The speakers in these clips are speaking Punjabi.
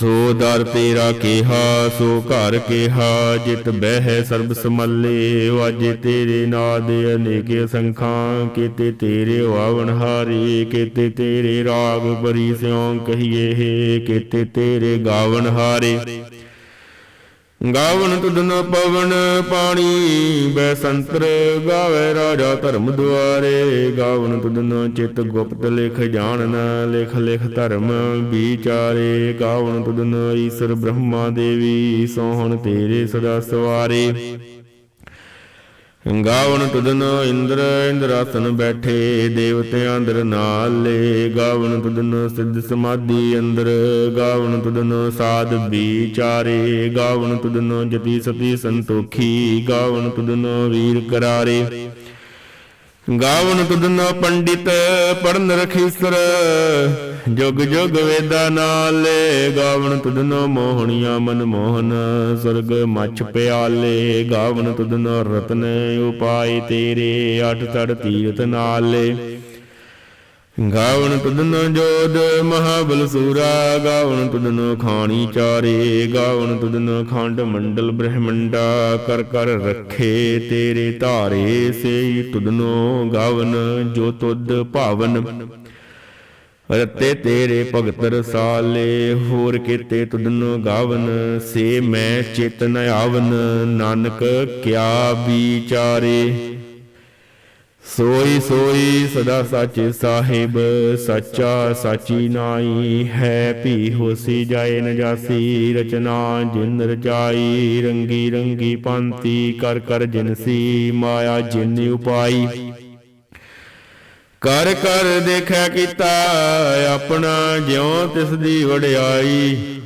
ਸੋ ਦਰ ਤੇਰਾ ਕਿਹਾ, ਸੋ ਘਰ ਕਿਹਾ, ਜਿਤ ਬਹਿ ਸਰਬ ਸਮੱਲੇ ਵਾਜੇ ਤੇਰੇ ਨਾਦ ਅਨੇਕ ਸੰਖਾਂ, ਕੀਤੇ ਤੇਰੇ ਵਾਵਣ ਹਾਰੇ, ਕੀਤੇ ਤੇਰੇ ਰਾਗ ਬਰੀ ਸਿਉ ਕਹੀਏ ਕੀਤੇ ਤੇਰੇ ਗਾਵਣ ਹਾਰੇ। ਗਾਵਨ ਤੁਧਨ ਪਵਨ ਪਾਣੀ, ਬੈ ਸੰਤਰ ਗਾਵੇ ਰਾਜਾ ਧਰਮ ਦੁਆਰੇ। ਗਾਵਨ ਤੁਧਨ ਚਿਤ ਗੁਪਤ ਲਿਖ ਜਾਣਨ, ਲਿਖ ਲਿਖ ਧਰਮ ਵਿਚਾਰੇ। ਗਾਵਨ ਤੁਧਨ ਈਸ਼ਰ ਬ੍ਰਹਮਾ ਦੇਵੀ, ਸੋਹਣ ਤੇਰੇ ਸਦਾ ਸਵਾਰੇ। ਗਾਵਣ ਤੁਧਨ ਇੰਦਰ, ਇੰਦਰਾਸਨ ਬੈਠੇ ਦੇਵਤਿਆਂ ਅੰਦਰ ਨਾਲੇ। ਗਾਵਣ ਤੁਧਨ ਸਿੱਧ ਸਮਾਧੀ ਅੰਦਰ। ਗਾਵਣ ਤੁਧਨ ਸਾਧ ਵਿਚਾਰੇ। ਗਾਵਣ ਤੁਧਨ ਜਤੀ ਸਤੀ ਸੰਤੋਖੀ। ਗਾਵਣ ਤੁਧਨ ਵੀਰ ਕਰਾਰੇ। ਗਾਵਣ ਤੁਧਨ ਪੰਡਿਤ ਪੜਨ ਰਖੀਸਰ। ਜੁਗ ਜੁਗ ਵੇਦਾ ਨਾਲੇ ਗਾਵਣ ਤੁਧਨ ਮੋਹਣੀਆਂ ਮਨ ਮੋਹਨ। ਸੁਰਗ ਮਛ ਪਿਆਲੇ ਗਾਵਣ ਤੁਧਨ ਰਤਨ ਉਪਾਏ ਤੇਰੇ, ਅਠ ਤੜ ਤੀਰਤ ਨਾਲੇ। ਗਾਵਣ ਤੁਧਨ ਜੋਦ ਮਹਾਬਲ ਸੂਰਾ, ਗਾਵਣ ਤੁਧਨ ਖਾਣੀ ਚਾਰੇ, ਗਾਵਣ ਤੁਧਨ ਖੰਡ ਮੰਡਲ ਬ੍ਰਹਮੰਡਾ, ਕਰ ਕਰ ਰੱਖੇ ਤੇਰੇ ਧਾਰੇ ਸੇ ਤੁਧਨੋ ਗਾਵਨ ਜੋ ਤੁਧ ਭਾਵਨ। ਰਤੇ ਤੇਰੇ ਭਗਤ ਰਸਾਲੇ, ਹੋਰ ਕੀਤੇ ਤੁਧਨੋ ਗਾਵਨ, ਸੇ ਮੈਂ ਚੇਤਨ ਆਵਨ, ਨਾਨਕ ਕਿਆ ਵਿਚਾਰੇ। ਸੋਈ ਸੋਈ ਸਦਾ ਸਾਚੇ ਸਾਹਿਬ, ਸੱਚਾ ਸਾਚੀ ਨਾਈ ਹੈ। ਭੀ ਹੋਸੀ ਜਾਏ ਨ ਰਚਨਾ, ਜਿਨ ਰਚਾਈ ਰੰਗੀ ਰੰਗੀ ਪੰਤੀ ਕਰ ਕਰ ਜਿਨਸੀ ਮਾਇਆ, ਜਿਨ ਉਪਾਈ। ਕਰ ਕਰ ਦੇਖਿਆ ਕੀਤਾ ਆਪਣਾ, ਜਿਉ ਤਿਸ ਦੀ ਵਡਿਆਈ।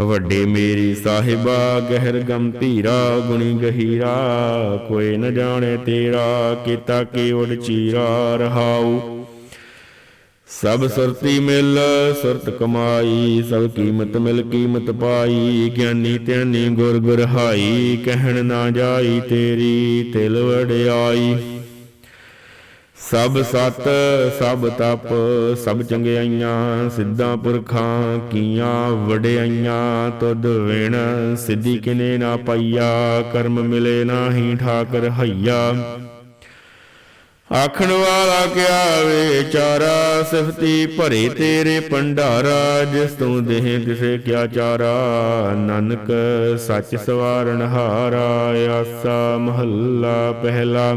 ਵੱਡੇ ਮੇਰੀ ਸਾਹਿਬਾ, ਗਹਿਰ ਗੰਭੀਰਾ ਗੁਣੀ ਗਹੀਰਾ, ਕੋਈ ਨ ਜਾਣੇ ਤੇਰਾ, ਕੀਤਾ ਕੇਵਡ ਚੀਰਾ, ਰਹਾਉ। ਸਭ ਸੁਰਤੀ ਮਿਲ, ਸੁਰਤ ਕਮਾਈ, ਸਭ ਕੀਮਤ ਮਿਲ, ਕੀਮਤ ਪਾਈ, ਗਿਆਨੀ ਧਿਆਨੀ ਗੁਰ ਗੁਰ ਕਹਿਣ ਨਾ ਜਾਈ ਤੇਰੀ, ਤਿਲ ਵੜਿਆਈ ਸਭ ਸਤ, ਸਭ ਤਪ, ਸਭ ਚੰਗਿਆਈਆਂ, ਸਿੱਧਾਂ ਪੁਰਖਾਂ, ਕੀਆਂ ਵਡਿਆਈਆਂ, ਤੁਧ ਵਿਣ, ਸਿੱਧੀ ਕਿਨੇ ਨਾ ਪਈਆ, ਕਰਮ ਮਿਲੇ ਨਾਹੀ ਠਾਕਰ ਹਈਆ। ਆਖਣ ਵਾਲਾ ਕਿਆ ਵਿਚਾਰਾ ਸਿਫਤੀ ਭਰੇ ਤੇਰੇ ਭੰਡਾਰਾ, ਜਿਸ ਤੂੰ ਦੇਹ ਕਿਸੇ ਕਿਆ ਚਾਰਾ। ਨਾਨਕ ਸੱਚ ਸਵਾਰਨ ਹਾਰਾ, ਆਸਾ ਮਹੱਲਾ ਪਹਿਲਾ।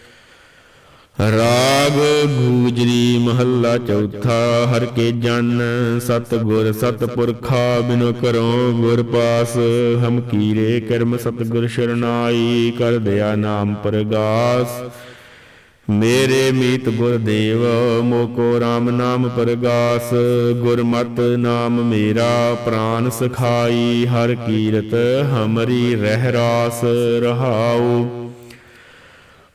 ਰਾਗ ਗੂਜਰੀ ਮਹੱਲਾ ਚੌਥਾ, ਹਰ ਕੇ ਜਨ ਸਤ ਗੁਰ ਸਤ ਪੁਰਖਾ ਬਿਨੋ ਕਰੋ ਗੁਰ ਪਾਸ। ਹਮ ਕੀਰੇ ਕਰਮ ਸਤ ਗੁਰ ਸ਼ਰਨਾਈ, ਕਰ ਦਿਆ ਨਾਮ ਪ੍ਰਗਾਸ। ਮੇਰੇ ਮੀਤ ਗੁਰਦੇਵ ਮੋਕੋ RAM ਨਾਮ ਪ੍ਰਗਾਸ। ਗੁਰਮਤ ਨਾਮ ਮੇਰਾ, ਪ੍ਰਾਨ ਸਖਾਈ, ਹਰ ਕੀਰਤ ਹਮਰੀ ਰਹਿ ਰਾਸ ਰਹਾਉ।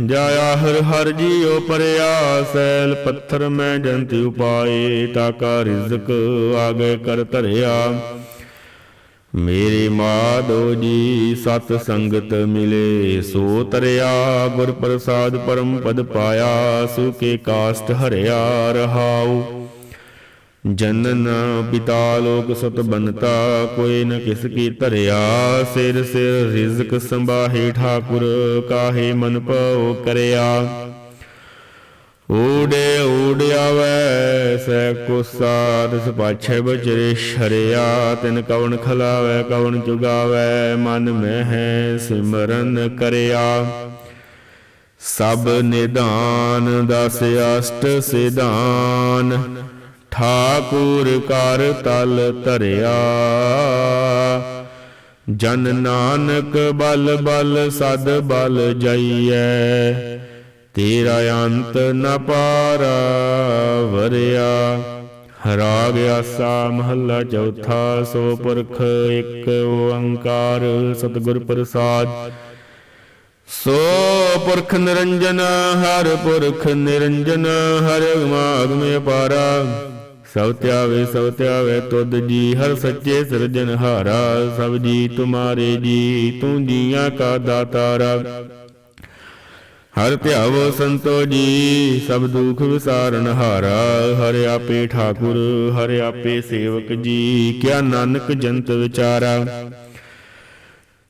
ਜਾਇਆ ਹਰ ਹਰ ਜੀਉ ਪਰਿਆ, ਸੈਲ ਪੱਥਰ ਮੈਂ ਜੰਤ ਉਪਾਏ ਤਾਕਾ ਰਿਜ਼ਕ ਆਗੇ ਕਰ ਧਰਿਆ। ਮੇਰੇ ਮਾਧੋ ਜੀ, ਸਤ ਸੰਗਤ ਮਿਲੇ, ਸੋ ਤਰਿਆ, ਗੁਰ ਪ੍ਰਸਾਦ ਪਰਮ ਪਦ ਪਾਇਆ ਸੁਕੇ ਕਾਸਟ ਹਰਿਆ ਰਹਾਉ। ਜਨਨ ਪਿਤਾ ਲੋਕ ਸਤ ਬਨਤਾ ਕੋਈ ਨ ਕਿਸ ਕੀ ਧਰਿਆ। ਸਿਰ ਸਿਰ ਰਿਜ਼ਕ ਸੰਭਾਹੇ ਠਾਕੁਰ, ਕਾਹੇ ਮਨ ਪਉ ਕਰਿਆ। ਊੜੇ ਊੜਿਆਵੈ ਸੈ ਕੋ ਸਾਧ ਸਪਾਛੈ ਬਚਰੇ ਸ਼ਰਿਆ। ਤਿਨ ਕਵਣ ਖਲਾਵੈ, ਕਵਣ ਚੁਗਾਵੈ ਮਨ ਮਹਿ ਸਿਮਰਨ ਕਰਿਆ। ਸਭ ਨਿਧਾਨ, ਦਸ ਅਸ਼ਟ ਸਿਧਾਨ ਠਾਕੁਰ ਕਰ ਤਲ ਧਰਿਆ। ਜਨ ਨਾਨਕ ਬਲ ਬਲ ਸਦ ਬਲ ਜਾਈਐ। ਤੇਰਾ ਅੰਤ ਨ ਪਾਰਾ ਵਰਿਆ। ਹਰਾ ਗਿਆ ਆਸਾ ਮਹੱਲਾ ਚੌਥਾ, ਸੋ ਪੁਰਖ ਇੱਕ ਓੰਕਾਰ ਸਤਿਗੁਰ ਪ੍ਰਸਾਦ। ਸੋ ਪੁਰਖ ਨਿਰੰਜਨ, ਹਰ ਪੁਰਖ ਨਿਰੰਜਨ, ਹਰ ਗਮਾਗਮ ਅਪਾਰਾ ਸਭ ਧਿਆਵੇ ਸਭ ਧਿਆਵੇ ਤੁਧ ਜੀ, ਹਰ ਸੱਚੇ ਸਿਰਜਨਹਾਰਾ ਸਭ ਜੀ, ਤੁਮਾਰੇ ਜੀ, ਤੂੰ ਜੀਆਂ ਕਾ ਦਾਤਾਰਾ ਹਰ ਧਿਆਵੋ ਸੰਤੋ ਜੀ, ਸਭ ਦੁਖ ਵਿਸਾਰਨ ਹਾਰਾ। ਹਰ ਆਪੇ ਠਾਕੁਰ, ਹਰ ਆਪੇ ਸੇਵਕ ਜੀ, ਕਿਆ ਨਾਨਕ ਜੰਤ ਵਿਚਾਰਾ।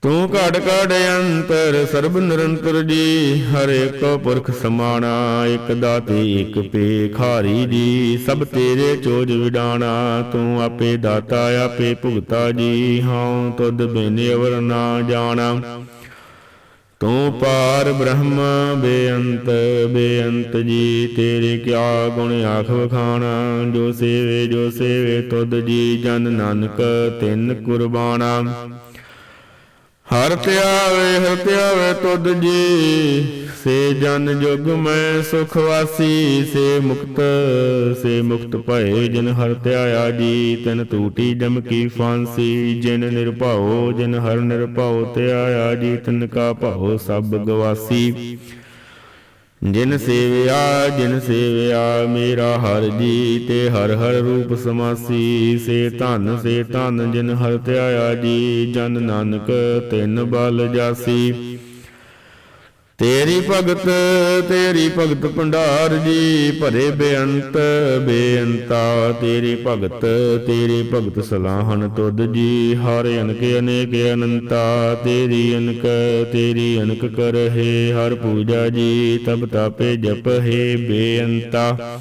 ਤੂੰ ਘੜ ਘੜ ਅੰਤਰ ਸਰਬ ਨਿਰੰਤਰ ਜੀ, ਹਰ ਇੱਕ ਪੁਰਖ ਸਮਾਣਾ, ਇਕ ਦਾਤੀ, ਇੱਕ ਪੇਖਾਰੀ ਜੀ, ਸਭ ਤੇਰੇ ਚੋਜ ਵਿਡਾਣਾ, ਤੂੰ ਆਪੇ ਦਾਤਾ, ਆਪੇ ਭੁਗਤਾ ਜੀ, ਹਉ ਤੁਧ ਬਿਨ ਅਵਰ ਨਾ ਜਾਣਾ। ਤੂੰ ਪਾਰ ਬ੍ਰਹਮ, ਬੇਅੰਤ ਬੇਅੰਤ ਜੀ, ਤੇਰੇ ਕਿਆ ਗੁਣ ਆਖ ਵਖਾਣਾ, ਜੋ ਸੇਵੇ ਜੋ ਸੇਵੇ ਤੁਧ ਜੀ, ਜਨ ਨਾਨਕ ਤਿੰਨ ਕੁਰਬਾਨਾ ਹਰ ਧਿਆਵੇ ਹਰ ਧਿਆਵੇ ਤੁਧ ਜੀ। ਸੇ ਜਨ ਜੁਗ ਮੈਂ ਸੁਖ ਵਾਸੀ, ਸੇ ਮੁਕਤ ਸੇ ਮੁਕਤ ਭਏ ਜਿਨ ਹਰ ਧਿਆਇਆ ਜੀ। ਤਨ ਟੂਟੀ ਜਮ ਫਾਂਸੀ, ਜਿਨ ਨਿਰਭਉ, ਜਿਨ ਹਰ ਨਿਰਭਉ ਧਿਆਇਆ ਜੀ। ਤਨ ਕਾ ਭਉ ਸਭ ਗਵਾਸੀ। ਜਿਨ ਸੇਵਿਆ ਜਿਨ ਸੇਵਿਆ ਮੇਰਾ ਹਰ ਜੀ ਤੇ ਹਰ ਹਰ ਰੂਪ ਸਮਾਸੀ। ਸੇ ਧਨ ਸੇ ਧਨ ਜਿਨ ਹਰ ਧਿਆਇਆ ਜੀ, ਜਨ ਨਾਨਕ ਤਿੰਨ ਬਲ ਜਾਸੀ। ਤੇਰੀ ਭਗਤ ਤੇਰੀ ਭਗਤ ਭੰਡਾਰ ਜੀ, ਭਰੇ ਬੇਅੰਤ, ਬੇਅੰਤਾ। ਤੇਰੀ ਭਗਤ ਤੇਰੀ ਭਗਤ ਸਲਾਹਣ ਤੁਧ ਜੀ, ਹਰ ਅਨਕ, ਅਨੇਕ ਅਨੰਤਾ। ਤੇਰੀ ਅਨਕ ਤੇਰੀ ਅਨਕ ਕਰਹਿ, ਹਰ ਪੂਜਾ ਜੀ, ਤਬ ਤਾਪੇ ਜਪ ਹੈ ਬੇਅੰਤਾ।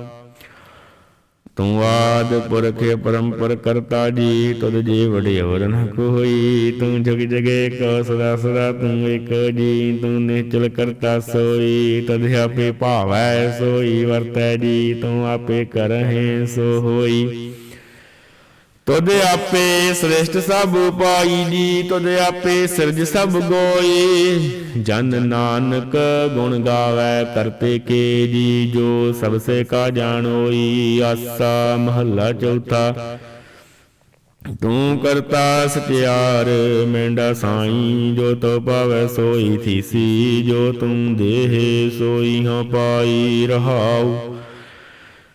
ਤੂੰ ਆਦ ਪੁਰਖ ਪਰੰਪਰ ਕਰਤਾ ਜੀ ਤੁਧ ਜੀ ਵਡਿਆਵਰ ਨ ਕੋਈ ਤੂੰ ਜਗ ਜਗੇ ਕੋ ਸਦਾ ਸਦਾ ਤੂੰ ਇਕ ਜੀ। ਤੂੰ ਨਿਚਲ ਕਰਤਾ ਸੋਈ ਤਦ ਆਪੇ ਭਾਵੈ ਸੋਈ ਵਰਤੈ ਜੀ। ਤੂੰ ਆਪੇ ਕਰਹਿ ਸੋ ਹੋਈ ਤੁਧ ਆਪੇ ਸ੍ਰਿਸ਼ਟ ਸਭ ਉਪਾਈ ਜੀ, ਤੁਧ ਆਪੇ ਸਿਰਜ ਸਭ ਗੋਈ। ਜਨ ਨਾਨਕ ਗੁਣ ਗਾਵੇ ਕਰਤੇ ਕੇ ਜੀ, ਜੋ ਸਭ ਸੇ ਕਾ ਜਾਣੋਈ, ਆਸਾ ਮਹੱਲਾ ਚੌਥਾ। ਤੂੰ ਕਰਤਾ ਸਤਿਆਰ ਮੈਂਡਾ ਸਾਈ, ਜੋ ਤੋ ਪਾਵੈ ਸੋਈ ਥੀਸੀ, ਜੋ ਤੂੰ ਦੇਹ ਸੋਈ ਹਾਂ ਪਾਈ ਰਹਾਉ।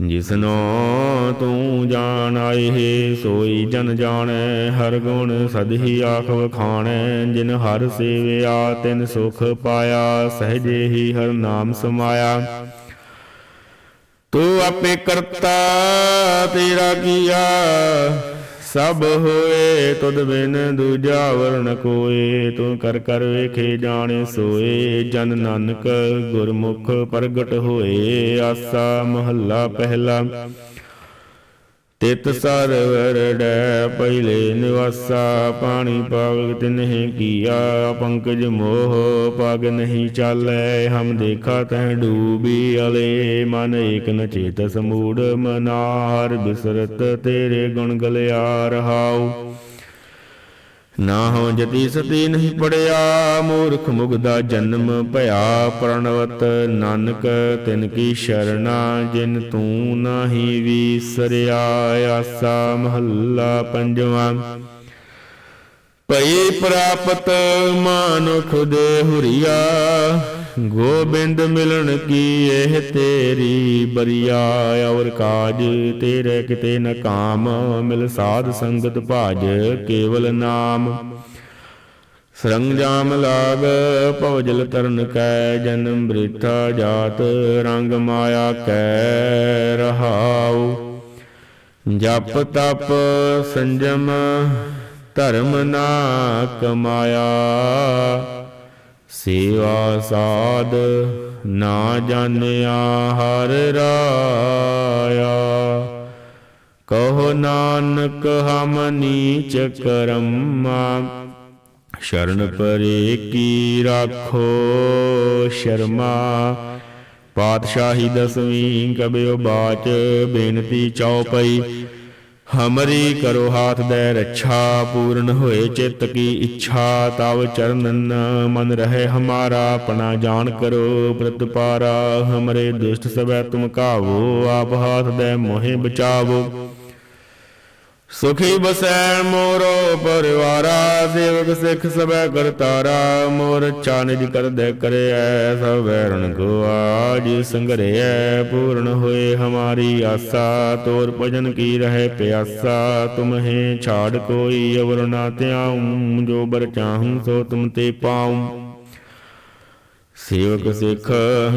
ਜਿਸਨੋ ਤੂੰ ਜਾਣ ਆਏ, ਸੋਈ ਜਨ ਜਾਣੈ, ਹਰ ਗੁਣ ਸਦਹੀ ਆਖ ਵਖਾਣੈ ਜਿਨ ਹਰ ਸੇਵਿਆ, ਤਿਨ ਸੁਖ ਪਾਇਆ, ਸਹਜੇ ਹੀ ਹਰ ਨਾਮ ਸਮਾਇਆ। ਤੂੰ ਆਪੇ ਕਰਤਾ, ਤੇਰਾ ਕੀਆ ਸਭ ਹੋਏ, ਤੁਧ ਬਿਨ ਦੂਜਾ ਵਰਨ ਕੋਏ। ਤੂੰ ਕਰ ਕਰ ਵੇਖੇ ਜਾਣੇ ਸੋਏ, ਜਨ ਨਾਨਕ ਗੁਰਮੁਖ ਪ੍ਰਗਟ ਹੋਏ। ਆਸਾ ਮਹੱਲਾ ਪਹਿਲਾ। ਤਿਤ ਸਰਵਰ ਡੈ ਪਹਿਲੇ ਨਿਵਾਸਾ, ਪਾਣੀ ਪਾਵਕ ਤਿਨਹਿ ਕੀਆ, ਪੰਕਜ ਮੋਹ ਪਗ ਨਹੀਂ ਚਾਲੈ, ਹਮ ਦੇਖਾ ਤੈ ਡੂਬੀ ਅਲੇ, ਮਨ ਏਕ ਨ ਚੇਤਸ ਮੂੜ ਮਨਾਰ, ਬਿਸਰਤ ਤੇਰੇ ਗੁਣ ਗਲਿਆ ਰਹਾਉ। ਨਾ ਹੋ ਜਤੀ ਸਤੀ ਨਹੀਂ ਪੜਿਆ, ਮੂਰਖ ਮੁਗਦਾ ਜਨਮ ਭਇਆ ਪ੍ਰਣਵਤ। ਨਾਨਕ, ਤਿਨ ਕੀ ਸ਼ਰਣਾ ਜਿਨ ਤੂੰ ਨਾਹੀ ਵੀਸਰਿਆ, ਆਸਾ ਮਹੱਲਾ ਪੰਜਵਾਂ। ਭਈ ਪ੍ਰਾਪਤ ਮਾਨੁਖ ਦੇ ਹੁਰੀਆ ਗੋਬਿੰਦ ਮਿਲਣ ਕੀ ਇਹ ਤੇਰੀ ਬਰੀਆ? ਔਰ ਕਾਜ ਤੇਰੇ ਕਿਤੇ ਨ ਕਾਮ, ਮਿਲ ਸਾਧ ਸੰਗਤ ਭਾਜ ਕੇਵਲ ਨਾਮ। ਸਰੰਜਾਮ ਲਾਗ, ਭਵਜਲ ਤਰਨ ਕੈ, ਜਨਮ ਬ੍ਰਿਥਾ ਜਾਤ, ਰੰਗ ਮਾਇਆ ਕੈ, ਰਹਾਉ। ਜਪ ਤਪ ਸੰਜਮ, ਧਰਮ ਨਾ ਕਮਾਇਆ। ਸੇਵਾ ਸਾਧ ਨਾ ਜਾਣਿਆ ਹਰ ਰਾਇਆ। ਕਹੋ ਨਾਨਕ ਹਮ ਨੀਚ ਕਰਮਾ, ਸ਼ਰਨ ਪਰੇ ਕੀ ਰਾਖੋ ਸ਼ਰਮਾ। ਪਾਤਸ਼ਾਹੀ ਦਸਵੀਂ ਕਬਿਓ ਬਾਚ ਬੇਨਤੀ ਚਉਪਈ ਹਮਰੀ ਕਰੋ ਹਾਥ ਦੇ ਰੱਛਾ, ਪੂਰਨ ਹੋਏ ਚਿੱਤ ਕੀ ਇੱਛਾ, ਤਵ ਚਰਨਨ ਮਨ ਰਹੇ ਹਮਾਰਾ, ਆਪਣਾ ਜਾਣ ਕਰੋ ਪ੍ਰਤਪਾਰਾ ਹਮਰੇ ਦੁਸ਼ਟ ਸਭੈ ਤੁਮ ਕਾਵੋ, ਆਪ ਹਾਥ ਦੇ ਮੋਹਿ ਬਚਾਵੋ। ਸੁਖੀ ਬਸੈ ਮੋਰੋ ਪਰਿਵਾਰਾ, ਸੇਵਕ ਸਿੱਖ ਸਭੈ ਕਰਤਾਰਾ ਮੋਰ ਅੱਛਾ ਨਿਜ ਕਰਦੇ ਕਰਿਐ ਸਭ ਵੈਰਣ ਕੋ ਆਜ ਸੰਗਰਿਐ ਪੂਰਨ ਹੋਏ ਹਮਾਰੀ ਆਸਾ, ਤੋਰ ਭਜਨ ਕੀ ਰਹੇ ਪਿਆਸਾ ਤੁਮਹੇ ਛਾੜ ਕੋਈ, ਅਵਰ ਨਾ ਧਿਆਉ, ਜੋ ਬਰ ਚਾਹੂੰ ਸੋ ਤੁਮ ਤੇ ਪਾਉ। ਸੇਵਕ ਸਿੱਖ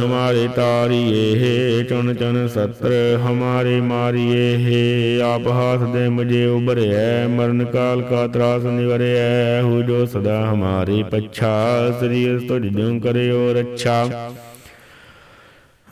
ਹਮਾਰੇ ਤਾਰੀਏ ਚੁਣ ਚੁਣ ਸਤਰ ਹਮਾਰੇ ਮਾਰੀਏ ਹੈ। ਆਪ ਹਾਥ ਦੇ ਮੁਝੇ ਉਬਰਿਐ ਮਰਨ ਕਾਲ ਕਾ ਤਰਾਸ ਨਿਵਰਿਐ। ਹੂ ਜੋ ਸਦਾ ਹਮਾਰੇ ਪਛਾ, ਸ੍ਰੀ ਤੁਝ ਜਿਉ ਕਰਿਓ ਰੱਛਾ।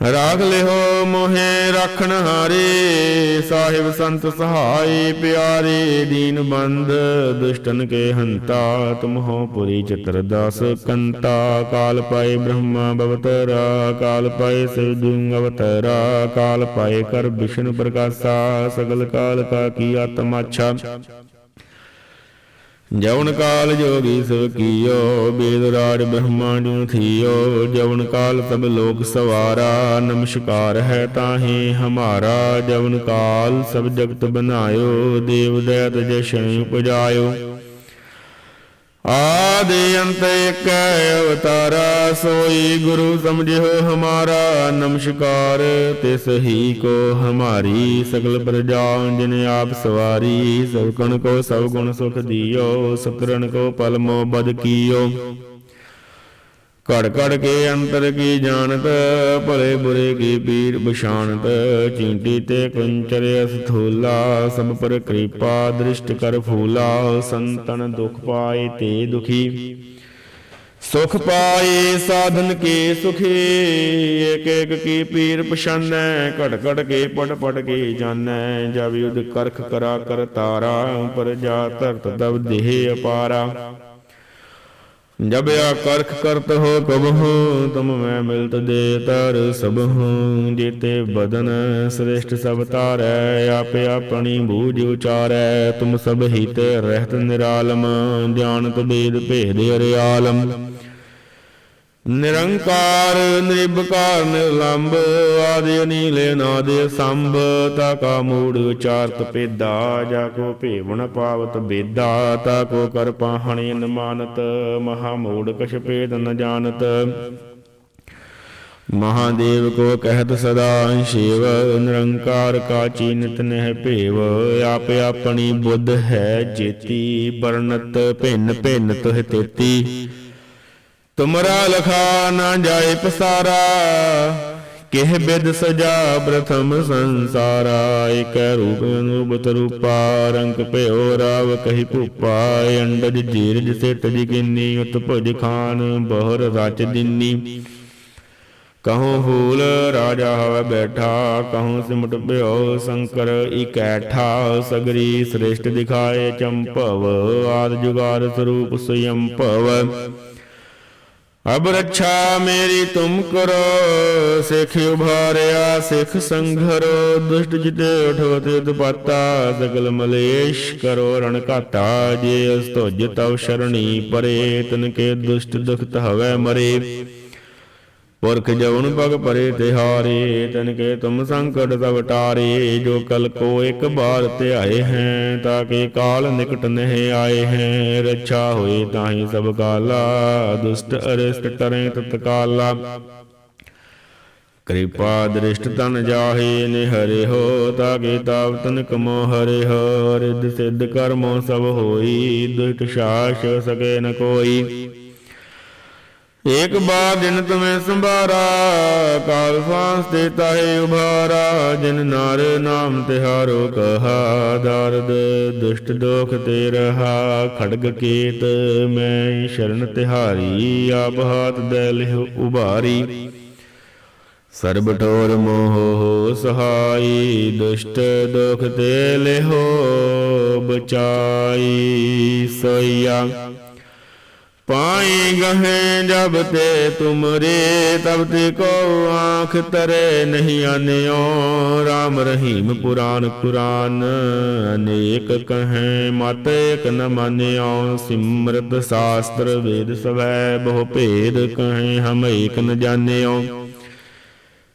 ਰਾਖ ਲਿਹੋ ਮੋਹਿ ਰਖਣ ਹਾਰੇ, ਸਾਹਿਬ ਸੰਤ ਸਹਾਈ ਪਿਆਰੇ, ਦੀਨ ਬੰਦ ਦੁਸ਼ਟਨ ਕੇ ਹੰਤਾ, ਤੁਮ ਪੁਰੀ ਚਤਰ ਦਾਸ ਕੰਤਾ, ਕਾਲ ਪਾਏ ਬ੍ਰਹਮਾ ਬਵਤਰਾ, ਕਾਲ ਪਾਏ ਸਿਵ ਅਵਤਰਾ, ਕਾਲ ਪਾਏ ਕਰ ਵਿਸ਼ਨ ਪ੍ਰਕਾਸ਼ਾ, ਸਗਲ ਕਾਲ ਕਾ ਕੀ ਆਤਮਾਛਾ ਜਵਨ ਕਾਲ ਜੋਗੀ ਸੋ ਕੀਓ, ਬੇਦ ਰਾਜ ਬ੍ਰਹਮਾ ਥੀਓ। ਜਵਨ ਕਾਲ ਤਬ ਲੋਕ ਸਵਾਰਾ, ਨਮਸਕਾਰ ਹੈ ਤਾਹੀ ਹਮਾਰਾ। ਜਵਨ ਕਾਲ ਸਭ ਜਗਤ ਬਨਾਇਓ ਦੇਵ ਦਇਤ ਜਸ਼ਨ ਉਪਜਾਇਓ। ਆਦਿ ਅੰਤ ਇਕ ਅਵਤਾਰਾ, ਸੋਈ ਗੁਰੂ ਸਮਝਿਓ ਹਮਾਰਾ ਨਮਸਕਾਰ। ਤਿਸ ਹੀ ਕੋ ਹਮਾਰੀ ਸਗਲ ਪ੍ਰਜਾ, ਜਿਨ ਆਪ ਸਵਾਰੀ, ਸਭ ਕਣ ਕੋ ਸਭ ਗੁਣ ਸੁਖ ਦਿਓ ਸਤਰਨ ਕੋ ਪਲ ਮੋ ਬਦ ਕੀਓ। ਘੜ ਘੜ ਕੇ ਅੰਤਰ ਕੀ ਜਾਣਤ, ਭਲੇ ਬੁਰੇ ਕੀ ਪੀਰ ਬਸ਼ਾਨਤ ਚੀਂਟੀ ਤੇ ਕੁੰਚਰ ਅਸਥੂਲਾ ਸਭ ਪਰ ਕਿਰਪਾ ਦ੍ਰਿਸ਼ਟ ਕਰ ਫੂਲਾ। ਸੰਤਨ ਦੁਖ ਪਾਏ ਤੇ ਦੁਖੀ। ਸੁਖ ਪਾਏ ਸਾਧਨ ਕੇ ਸੁਖੀ ਏਕ ਏਕ ਕੀ ਪੀਰ ਪਛਾਨੈ। ਘਟ ਘਟ ਕੇ ਪਟ ਪਟ ਕੇ ਜਾਣੈ ਜਬ ਯੁਧ ਕਰਖ ਕਰਾ ਕਰ ਤਾਰਾ। ਪਰ ਜਾ ਧਰਤ ਦਬ ਦੇਹ ਅਪਾਰਾ। ਜਬ ਆ ਕਰਤ ਹੋ ਕਬਹੂ ਤੁਮ ਮੈਂ ਮਿਲਤ ਦੇ ਤਰ ਸਭਹੂ, ਜੀਤੇ ਬਦਨ ਸ੍ਰੇਸ਼ਟ ਸਭ ਤਾਰੈ ਆਪੇ ਆਪਣੀ ਬੂਝ ਉਚਾਰੈ, ਤੁਮ ਸਭ ਹਿਤ ਰਹਿਤ ਨਿਰਾਲਮ, ਜਾਣਤ ਬੇਦ ਭੇਦ ਅਰਿਆਲਮ। ਨਿਰੰਕਾਰ ਨਿਰਭਕਾਰ ਨਿਰਲੰਭ ਆਦਿ ਅਨੀਲੇ ਨਾਦੇ ਸੰਭ, ਤਾ ਕਾ ਮੂੜ ਉਚਾਰਤ ਪੇਦਾ ਜਾ ਕੋ ਭੇਵਨ ਪਾਵਤ ਬੇਦਾ ਤਾ ਕੋ ਕਰ ਪਾਹਣੇ ਨ ਮਹਾ ਮੂੜ ਕਛ ਭੇਦ ਨ ਜਾਣਤ। ਮਹਾਦੇਵ ਕੋ ਕਹਿਤ ਸਦਾ ਸ਼ਿਵ, ਨਿਰੰਕਾਰ ਕਾ ਚੀਨਤ ਨਹਿ ਭੇਵ, ਆਪ ਆਪਣੀ ਬੁੱਧ ਹੈ ਜੇਤੀ ਬਰਨਤ ਭਿੰਨ ਭਿੰਨ ਤੁਹ ਤੇਤੀ। ਤੁਮਰਾ ਲਖਾ ਨਾ ਜਾਏ ਪਸਾਰਾ, ਕਿਹ ਬਿਦ ਸਜਾ ਪ੍ਰਥਮ ਸੰਸਾਰਾ, ਇਕ ਰੂਪ ਅਨੂਪਤ ਰੂਪਾ, ਰੰਗ ਭਇਓ ਰਾਵ ਕਹੀ ਭੂਪਾ, ਅੰਡਜ ਜੀਰਜ ਸਿਟ ਜਿਗਿਨੀ, ਉਤ ਭੁਜ ਖਾਨ ਬਹੁਰ ਰਚ ਦਿਨੀ ਕਹੂੰ ਹੂਲ ਰਾਜਾ ਹਵ ਬੈਠਾ, ਕਹੋ ਸਿਮਟ ਭਇਓ ਸ਼ੰਕਰ ਇਕੈਠਾ ਸਗਰੀ ਸ੍ਰੇਸ਼ਟ ਦਿਖਾਏ, ਚੰਪਵ ਆਦ ਜੁਗਾਰ ਸਰੂਪ ਸਯੰ ਅਬ ਰੱਛਾ ਮੇਰੀ ਤੁਮ ਕਰੋ, ਸਿੱਖ ਉਭਾਰਿਆ, ਸਿੱਖ ਸੰਘਰੋ ਦੁਸ਼ਟ ਜਿਤੇ ਉਠੋ ਤੇ ਦੁਪਾਤਾ ਸਗਲ ਮਲੇਸ਼ ਕਰੋ, ਰਣ ਘਾਤਾ ਜੇ ਅਸ ਤੁਜ ਤਵ ਸ਼ਰਣੀ ਪਰੇ, ਤਨ ਕੇ ਦੁਸ਼ਟ ਦੁਖਤ ਹਵੇ ਮਰੇ। ਪੁਰਖ ਜਵਨ ਭਗ ਪਰੇ ਤਿਹਾਰੇ, ਤਨ ਕੇ ਤੁਮ ਸੰਕਟ ਤਵ ਟਾਰੇ, ਜੋ ਕਲ ਕੋ ਇੱਕ ਬਾਰ ਧਿਆਏ ਹੈ, ਤਾਂ ਕਿ ਕਾਲ ਨਿਕਟ ਨਹਿ ਆਏ ਹੈ। ਰੱਛਾ ਹੋਏ ਤਾਹੀ ਸਭ ਕਾਲਾ, ਦੁਸ਼ਟ ਅਰਿਸ਼ਟ ਟਰੇ ਤਤਕਾਲਾ ਕਿਰਪਾ ਦ੍ਰਿਸ਼ਟ ਤਨ ਜਾਹੇ ਨਿਹਰਿ ਹੋ ਤਾਕੇ ਤਾਪ ਤਨ ਕਮੋ ਹਰਿ ਹੋ। ਰਿਦ ਸਿੱਧ ਕਰਮੋ ਸਭ ਹੋਈ, ਦੁਸ਼ਟ ਸ਼ਾਸ ਸਕੇ ਨ ਕੋਈ। ਏਕ ਬਾਰ ਦਿਨ ਤੁਮੇ ਸੰਭਾਰਾ, ਕਾਲ ਫਾਂਸ ਤੇ ਤਾਹੇ ਉਭਾਰਾ, ਜਿਨ ਨਾਰ ਨਾਮ ਤਿਹਾਰੋ ਕਹਾ ਦਰਦ, ਦੁਸ਼ਟ ਦੋਖ ਤੇ ਰਹਾ, ਖੜਗ ਕੇਤ, ਮੈਂ ਸ਼ਰਨ ਤਿਹਾਰੀ, ਆਪ ਹਾਥ ਦੇ ਲਿਹੁ ਉਭਾਰੀ। ਸਰਬ ਠੋਰ ਮੋਹ ਸਹਾਈ, ਦੁਸ਼ਟ ਦੁਖ ਤੇ ਲਿਹੋ ਬਚਾਈ ਸੋਇਆ ਪਾਏ ਗਹੇ ਜਬ ਤੇ ਤੁਮਰੇ, ਤਬ ਤੇ ਕੋ ਆਖ ਤਰੇ ਨਹੀਂ ਆਨਿਓ। RAM ਰਹੀਮ ਪੁਰਾਨ ਕੁਰਾਨ, ਅਨੇਕ ਕਹੈ ਮਤ ਇਕ ਨ ਮਾਨਿਓ। ਸਿਮਰਤ ਸ਼ਾਸਤਰ ਵੇਦ ਸਵੈ ਬਹੁ ਭੇਦ ਕਹੈ ਹਮ ਏਕ ਨ ਜਾਣਿਓ।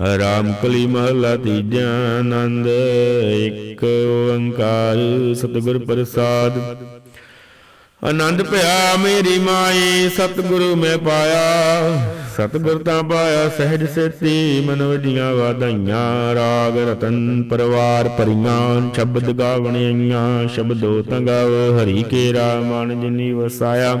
ਰਾਮ ਕਲੀ ਮਹਲਾ ਤੀਜਾ ਆਨੰਦ, ਇੱਕ ਓੰਕਾਰ ਸਤਿਗੁਰ ਪ੍ਰਸਾਦ। ਆਨੰਦ ਭਇਆ ਮੇਰੀ ਮਾਈ, ਸਤਿਗੁਰੂ ਮੈਂ ਪਾਇਆ। ਸਤਿਗੁਰ ਤਾਂ ਪਾਇਆ ਸਹਿਜ ਸੇਤੀ, ਮਨ ਵਜੀਆਂ ਵਾਧਾਈਆਂ, ਰਾਗ ਰਤਨ ਪਰਵਾਰ ਪਰੀਆਂ ਸ਼ਬਦ ਗਾਵਣੀਆਂ, ਸ਼ਬਦੋ ਤੰਗਾਵ ਹਰੀ ਕੇ ਰਾਮਨ ਜਿਨੀ ਵਸਾਇਆ।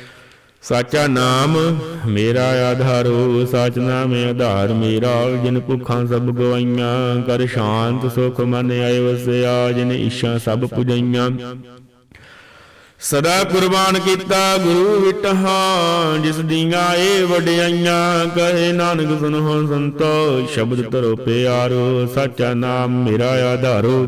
ਸਾਚਾ ਨਾਮ ਮੇਰਾ ਆਧਾਰੋ, ਸਾਚ ਨਾਮ ਆਧਾਰ ਮੇਰਾ, ਜਿਨ ਭੁੱਖਾਂ ਸਭ ਗਵਾਈਆਂ, ਕਰ ਸ਼ਾਂਤ ਸੁਖ ਮਨ ਆਏ ਵਸਿਆ, ਜਿਨ ਇੱਛਾ ਸਭ ਪੁਜਈਆਂ। ਸਦਾ ਕੁਰਬਾਨ ਕੀਤਾ ਗੁਰੂ ਵਿਟਹਾ, ਜਿਸ ਦੀਆਂ ਏ ਵਡਿਆਈਆਂ, ਕਹੇ ਨਾਨਕ ਸੁਨੋ ਸੰਤੋ, ਸ਼ਬਦ ਧਰੋ ਪਿਆਰੋ, ਸਾਚਾ ਨਾਮ ਮੇਰਾ ਆਧਾਰੋ।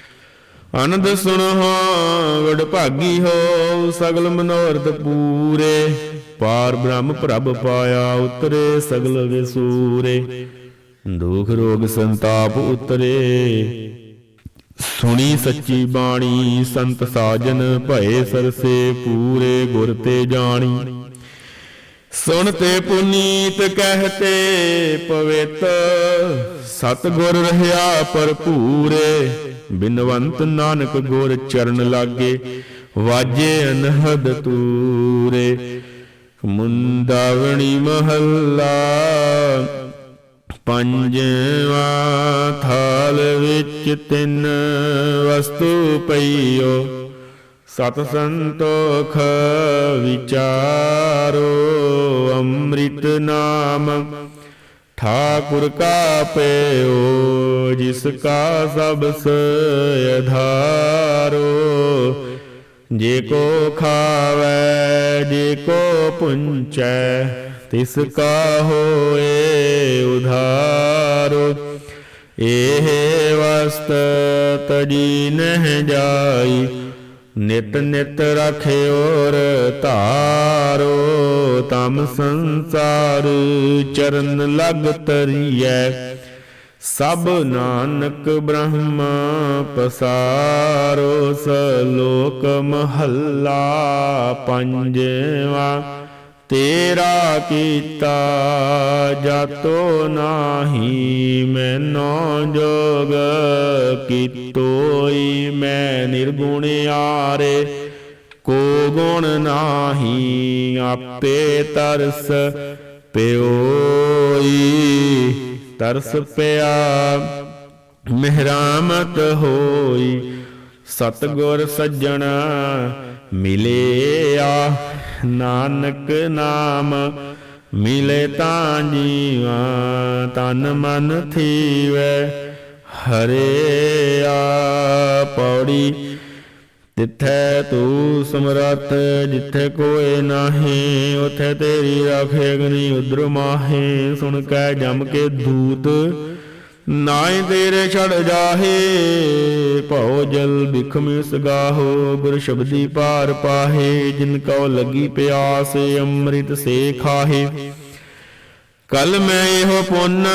ਆਨੰਦ ਸੁਣੋ ਵਡ ਭਾਗੀ ਹੋ, ਸਗਲ ਮਨੋਰਥ ਪੂਰੇ। ਪਾਰ ਬ੍ਰਹਮ ਪ੍ਰਭ ਪਾਇਆ ਉਤਰੇ, ਸਗਲ ਵਿਸੂਰੇ ਦੁਖ ਰੋਗ ਸੰਤਾਪ ਉਤਰੇ। ਸੁਣੀ ਸੱਚੀ ਬਾਣੀ, ਸੰਤ ਸਾਜਨ ਭਏ ਸਰਸੇ ਪੂਰੇ, ਗੁਰ ਤੇ ਜਾਣੀ। ਸੁਣ ਤੇ ਪੁਨੀਤ ਕਹਤੇ ਪਵਿੱਤ। ਸਤ ਗੁਰ ਰਹਾ ਭਰਪੂਰੇ, ਬਿਨਵੰਤ ਨਾਨਕ ਗੁਰ ਚਰਨ ਲਾਗੇ, ਵਾਜੇ ਅਨਹਦ ਤੂਰੇ। ਮੁੰਦਾਵਣੀ ਮਹੱਲਾ, ਪੰਜਵਾ ਥਾਲ ਵਿੱਚ ਤਿੰਨ ਵਸਤੂ ਪਈਓ। ਸਤ ਸੰਤੋਖ ਵਿਚਾਰੋ ਅੰਮ੍ਰਿਤ ਨਾਮ। ਠਾਕੁਰ ਕਾ ਪਿਓ ਜਿਸ ਕਾ ਸਭ ਅਧਾਰੋ ਜੇ ਕੋ ਖਾਵੈ, ਜੇ ਕੋ ਪੁੰਚੈ, ਤਿਸ ਕਾ ਹੋਏ ਉਧਾਰੋ। ਇਹ ਵਸਤ ਤਜੀ ਨਹਿ ਜਾਈ ਨਿਤ ਨਿਤ ਰਖਿਓਰ ਧਾਰੋ, ਤਮ ਸੰਸਾਰ ਚਰਨ ਲਗ ਤਰੀਐ ਸਭ ਨਾਨਕ ਬ੍ਰਹਮਾ ਪਸਾਰੋ, ਸਲੋਕ ਮਹੱਲਾ ਪੰਜਵਾ। ਤੇਰਾ ਕੀਤਾ ਜਾਤੋ ਨਾਹੀ ਮੈਨੋ ਜੋਗ ਕੀਤੋਈ ਮੈਂ ਨਿਰਗੁਣ ਆਰੇ ਕੋ ਗੁਣ ਨਾਹੀ ਆਪੇ ਤਰਸ ਪਿਓਈ। ਤਰਸ ਪਿਆ, ਮਹਿਰਾਮਤ ਹੋਈ, ਸਤਗੁਰ ਸੱਜਣਾ ਮਿਲਿਆ। ਨਾਨਕ ਨਾਮ ਮਿਲੇ ਤਾਂ ਜੀਵਾ, ਤਨ ਮਨ ਥੀਵੈ, ਹਰੇ ਆ ਪੌੜੀ ਜਿੱਥੈ ਤੂੰ ਸਮਰੱਥ, ਜਿੱਥੇ ਕੋਏ ਨਾਹੀ, ਉਥੇ ਤੇਰੀ ਰਾਖੇ ਅਗਨੀ ਉਦਰ ਮਾਹੇ। ਸੁਣ ਕੈ ਜਮ ਕੇ ਦੂਤ ਨਾਏ ਤੇਰੇ ਛੜ ਜਾਹੇ, ਭਉ ਜਲ ਬਿਖਮਿ ਸਗਾਹੋ ਗੁਰ ਸ਼ਬਦੀ ਪਾਰ ਪਾਹੇ, ਜਿਨ ਕਉ ਲੱਗੀ ਪਿਆਸ, ਅੰਮ੍ਰਿਤ ਸੇ ਖਾਹੇ। ਕਲ ਮੈਂ ਇਹੋ ਪੁੰਨ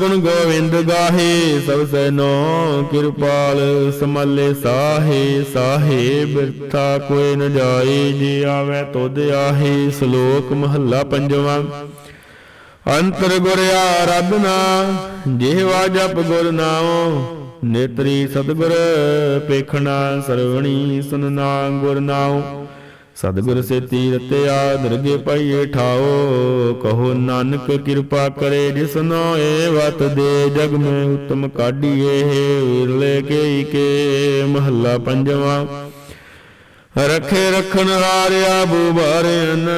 ਗੁਣ ਗੋਵਿੰਦ ਗਾਹੇ, ਸਭ ਸੈਨੋ ਕਿਰਪਾਲ ਸਮਲੇ ਸਾਹੇ ਸਾਹੇ ਬਿਰਥਾ ਕੋਈ ਨ ਜਾਏ, ਜੇ ਆਵੇ ਤੁਧ ਆਹੇ, ਸ਼ਲੋਕ ਮਹੱਲਾ ਪੰਜਵਾਂ। ਅੰਤਰ ਗੁਰ ਆਰਾਧਨਾ ਜਿਹਵਾ ਜਪ ਗੁਰ ਨਾਉ, ਨੇਤਰੀ ਸਤਗੁਰ ਪੇਖਣਾ ਸਰਵਣੀ ਸੁਨਨਾ ਗੁਰ ਨਾਉ। ਸਤਿਗੁਰ ਸੇ ਤੀਰਤਿਆ ਦਰਗੇ ਪਾਈਏ ਠਾਓ ਕਹੋ ਨਾਨਕ ਕਿਰਪਾ ਕਰੇ ਜਿਸਨੋ ਏ ਵਤ ਦੇ, ਜਗ ਮੈਂ ਉਤਮ ਕਾਢੀਏ ਵਿਰਲੇ ਕੇ ਕੇ ਮਹੱਲਾ ਪੰਜਵਾਂ। ਰਖੇ ਰਖਣ ਹਾਰਿਆ ਬੁਬਾਰਿਆਨ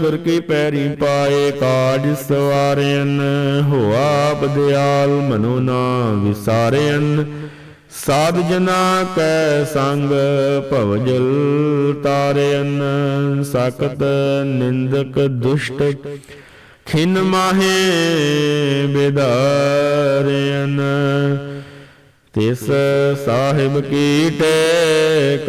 ਗੁਰ ਕੀ ਪੈਰੀ ਪਾਏ ਕਾਜ ਸਵਾਰਿਆਨ ਹੋਆ ਬਦਿਆਲ ਮਨੋ ਨਾ ਵਿਸਾਰਿਆਨ ਸਾਧ ਜਨਾ ਕੈ ਸੰਗ ਭਵਜਲ ਤਾਰਿਅਨ ਸਾਕਤ ਨਿੰਦਕ ਦੁਸ਼ਟ ਖਿਨ ਮਾਹੇ ਬਿਦਾਰਿਅਨ ਤਿਸ ਸਾਹਿਬ ਕੀ ਟੇਕ